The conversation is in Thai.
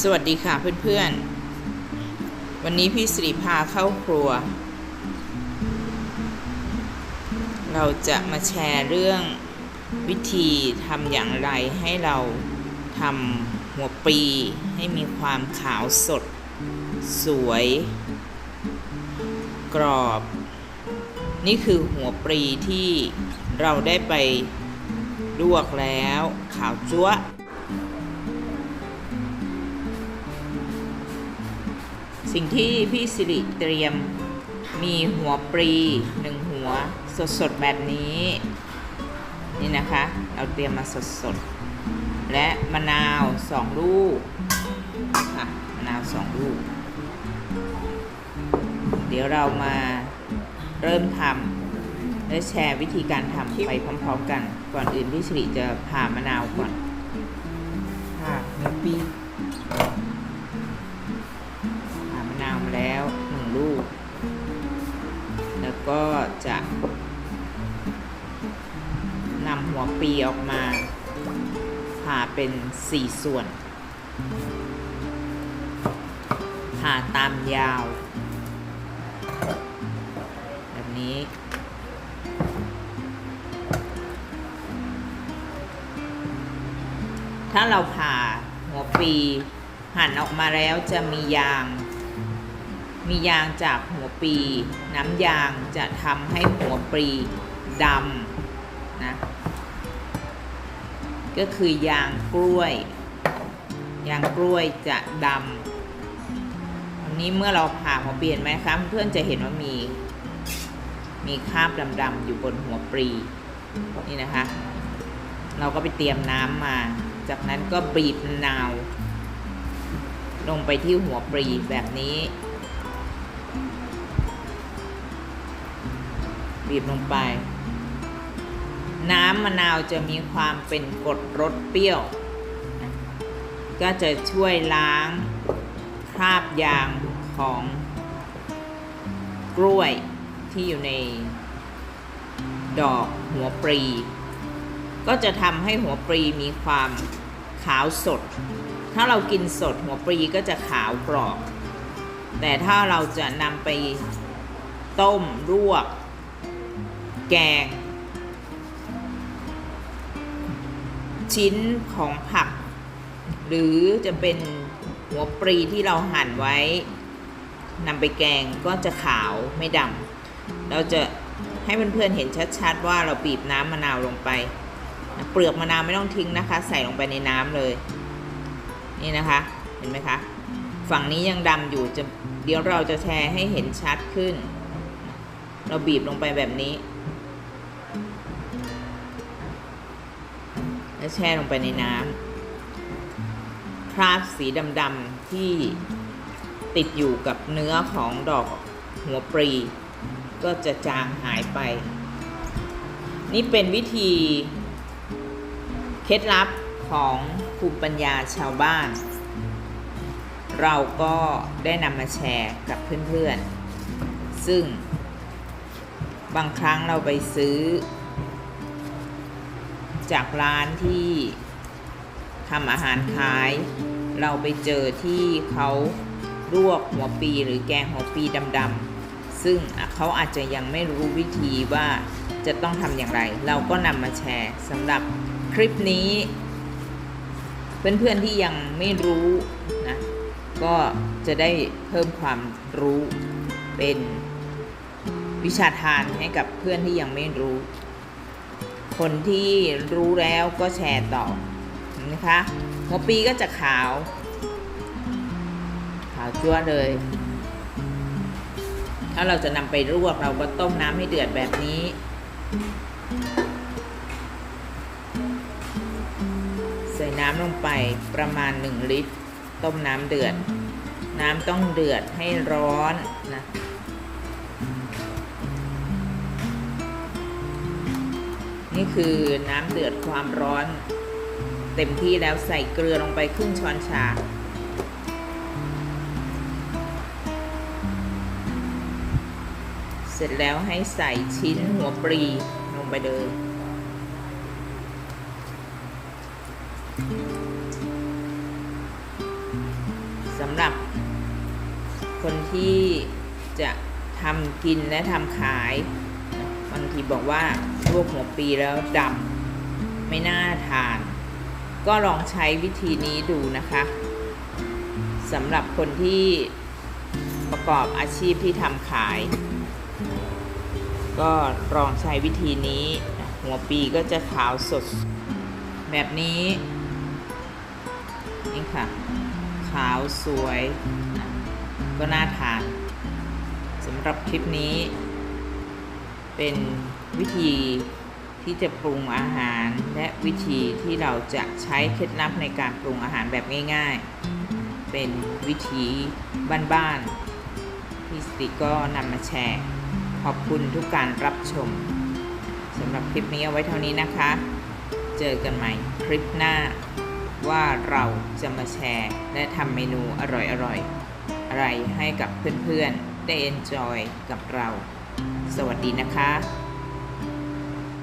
สวัสดีค่ะเพื่อนๆ วันนี้พี่สิริพาเข้าครัว เราจะมาแชร์เรื่องวิธีทำอย่างไรให้เราทำหัวปลีให้มีความขาวสด สวย กรอบ นี่คือหัวปลีที่เราได้ไป ลวกแล้วขาวจั๊วสิ่งที่พี่สิริเตรียมมีหัวปรีหนึ่งหัวสดๆแบบนี้ นี่นะคะ เราเตรียมมาสดๆ และมะนาวสองลูกค่ะมะนาวสองลูก เดี๋ยวเรามาเริ่มทำ และแชร์วิธีการทำไปพร้อมๆกัน ก่อนอื่นพี่สิริจะผ่ามะนาวก่อนผ่าหัวปรีผ่ามะนาวมาแล้วหนึ่งลูก แล้วก็จะนำหัวปีออกมาผ่าเป็นสี่ส่วนผ่าตามยาว แบบนี้ ถ้าเราผ่าหัวปีหั่นออกมาแล้วจะมียาง มียางจากหัวปี น้ำยางจะทำให้หัวปลีดำนะก็คือยางกล้วย ยางกล้วยจะดำอันนี้เมื่อเราผ่าหัวปลีเห็นไหมคะเพื่อนจะเห็นว่ามี มีคราบดำๆอยู่บนหัวปลีนี่นะคะ เราก็ไปเตรียมน้ำมา จากนั้นก็บีบมะนาว ลงไปที่หัวปลีแบบนี้ บีบลงไป น้ำมะนาวจะมีความเป็นกรดรสเปรี้ยว ก็จะช่วยล้างคราบยางของกล้วยที่อยู่ในดอกหัวปรี ก็จะทำให้หัวปรีมีความ ขาวสด ถ้าเรากินสดหัวปรีก็จะขาวกรอบ แต่ถ้าเราจะนำไปต้มลวก แกง ชิ้นของผัก หรือจะเป็นหัวปรีที่เราหั่นไว้นำไปแกงก็จะขาวไม่ดำเราจะให้เพื่อนๆเห็นชัดๆ ว่าเราบีบน้ำมะนาวลงไป เปลือกมะนาวไม่ต้องทิ้งนะคะ ใส่ลงไปในน้ำเลย นี่นะคะ เห็นไหมคะ ฝั่งนี้ยังดำอยู่จะเดี๋ยวเราจะแชร์ให้เห็นชัดขึ้น เราบีบลงไปแบบนี้ แล้วแช่ลงไปในน้ำคราบสีดำๆที่ติดอยู่กับเนื้อของดอกหัวปรี ก็จะจางหายไป นี่เป็นวิธี เคล็ดลับของภูมิปัญญาชาวบ้าน เราก็ได้นำมาแชร์กับเพื่อนๆ ซึ่งบางครั้งเราไปซื้อ จากร้านที่ทำอาหารขาย เราไปเจอที่เขาลวกหัวปีหรือแกงหัวปีดำๆ ซึ่งเขาอาจจะยังไม่รู้วิธีว่าจะต้องทำอย่างไร เราก็นำมาแชร์สำหรับคลิปนี้ เพื่อนๆที่ยังไม่รู้นะก็จะได้เพิ่มความรู้เป็นวิชาทานให้กับเพื่อนที่ยังไม่รู้ คนที่รู้แล้วก็แชร์ต่อนะคะหัวปีก็จะขาว ขาวจั่วเลย ถ้าเราจะนำไปลวกเราก็ต้มน้ำให้เดือดแบบนี้ ใส่น้ำลงไปประมาณ 1 ลิตร ต้มน้ำเดือด น้ำต้องเดือดให้ร้อนนะนี่คือน้ำเดือดความร้อน เต็มที่แล้วใส่เกลือลงไปครึ่งช้อนชา สร็จแล้วให้ใส่ชิ้นหัวปลีลงไปเลยสำหรับคนที่จะทำกินและทำขายบางทีบอกว่าลวกหัวปีแล้วดำไม่น่าทาน ก็ลองใช้วิธีนี้ดูนะคะสำหรับคนที่ประกอบอาชีพที่ทำขาย ก็ลองใช้วิธีนี้ หัวปีก็จะขาวสดแบบนี้ นี่ค่ะ ขาวสวย ก็น่าทานสำหรับคลิปนี้ เป็นวิธีที่จะปรุงอาหารและวิธีที่เราจะใช้เคล็ดลับในการปรุงอาหารแบบง่ายๆ เป็นวิธีบ้านๆที่สติก็นำมาแชร์ ขอบคุณทุกการรับชมสำหรับคลิปนี้เอาไว้เท่านี้นะคะ เจอกันใหม่คลิปหน้าว่าเราจะมาแชร์ และทำเมนูอร่อยๆอะไรให้กับเพื่อนๆ ได้เอนจอยกับเรา สวัสดีนะคะ